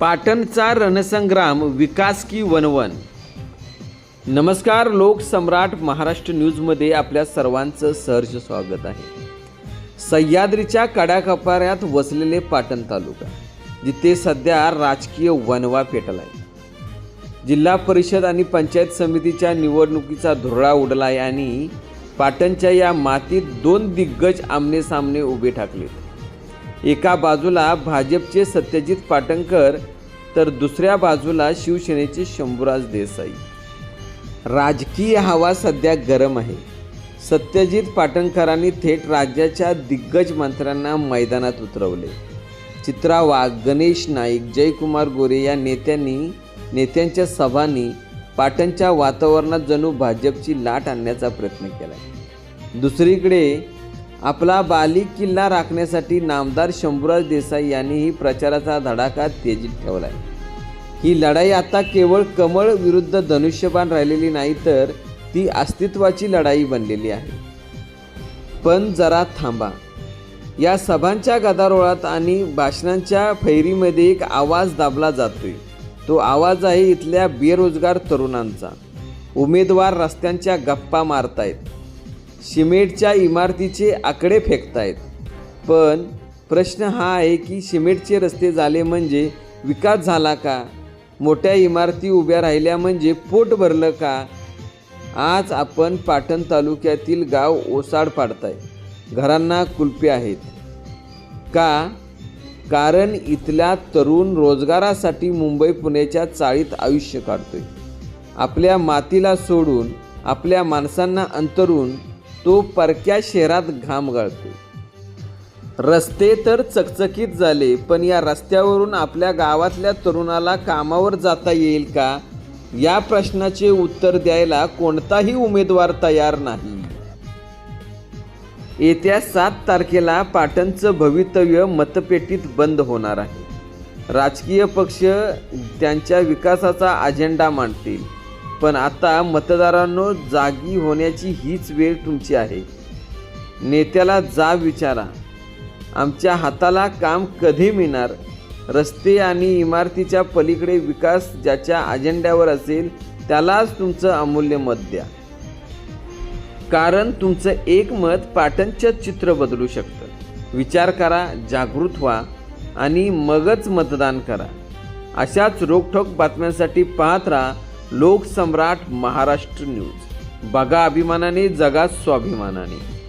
पाटणचा रणसंग्राम विकास की वनवन नमस्कार लोकसम्राट महाराष्ट्र न्यूजमध्ये आपल्या सर्वांचं सहर्ष स्वागत आहे. सह्याद्रीच्या कड्याकपाऱ्यात वसलेले पाटण तालुका जिथे सध्या राजकीय वनवा पेटला आहे जिल्हा परिषद आणि पंचायत समितीच्या निवडणुकीचा धुरळा उडला आहे आणि पाटणच्या या मातीत दोन दिग्गज आमने सामने उभे ठाकलेत. एका बाजूला भाजपचे सत्यजित पाटणकर तर दुसऱ्या बाजूला शिवसेनेचे शंभूराज देसाई. राजकीय हवा सध्या गरम आहे. सत्यजित पाटणकरांनी थेट राज्याच्या दिग्गज मंत्र्यांना मैदानात उतरवले. चित्रा वाघ गणेश नाईक जयकुमार गोरे या नेत्यांनी नेत्यांच्या सभांनी पाटणच्या वातावरणात जणू भाजपची लाट आणण्याचा प्रयत्न केला दुसरीकडे आपला बाली किल्ला राखण्यासाठी नामदार शंभूराज देसाई यांनीही प्रचाराचा धडाका तेजीत ठेवला आहे ही लढाई आता केवळ कमळ विरुद्ध धनुष्यबाण राहिलेली नाही तर ती अस्तित्वाची लढाई बनलेली आहे. पण जरा थांबा. या सभांच्या गदारोळात आणि भाषणांच्या फैरीमध्ये एक आवाज दाबला जातोय. तो आवाज आहे इथल्या बेरोजगार तरुणांचा. उमेदवार रस्त्यांच्या गप्पा मारतायत. सिमेंटच्या इमारतीचे आकडे फेकतायत. पण प्रश्न हा आहे की सिमेंटचे रस्ते झाले म्हणजे विकास झाला का? मोठ्या इमारती उभ्या राहिल्या म्हणजे पोट भरलं का? आज आपण पाटण तालुक्यातील गाव ओसाड पाडताय. घरांना कुलपे आहेत. का? कारण इथल्या तरुण रोजगारासाठी मुंबई पुण्याच्या चाळीत आयुष्य काढतोय. आपल्या मातीला सोडून आपल्या माणसांना अंतरून तो परक्या शहरात घाम गाळतो. रस्ते तर चकचकीत झाले पण या रस्त्यावरून आपल्या गावातल्या तरुणाला कामावर जाता येईल का? या प्रश्नाचे उत्तर द्यायला कोणताही उमेदवार तयार नाही. येत्या सात तारखेला पाटणचं भवितव्य मतपेटीत बंद होणार आहे. राजकीय पक्ष त्यांच्या विकासाचा अजेंडा मांडतील. पण आता मतदारांनो जागी होण्याची हीच वेळ तुमची आहे. नेत्याला जा विचारा. आमच्या हाताला काम कधी मिळणार? रस्ते आणि इमारतीच्या पलीकडे विकास ज्याच्या अजेंड्यावर असेल त्यालाच तुमचं अमूल्य मत द्या. कारण तुमचं एक मत पाटणचं चित्र बदलू शकतं. विचार करा जागृत व्हा आणि मगच मतदान करा. अशाच रोखोक बातम्यांसाठी पाहत राहा. लोकसम्राट महाराष्ट्र न्यूज. बघा अभिमानाने जगा स्वाभिमानाने.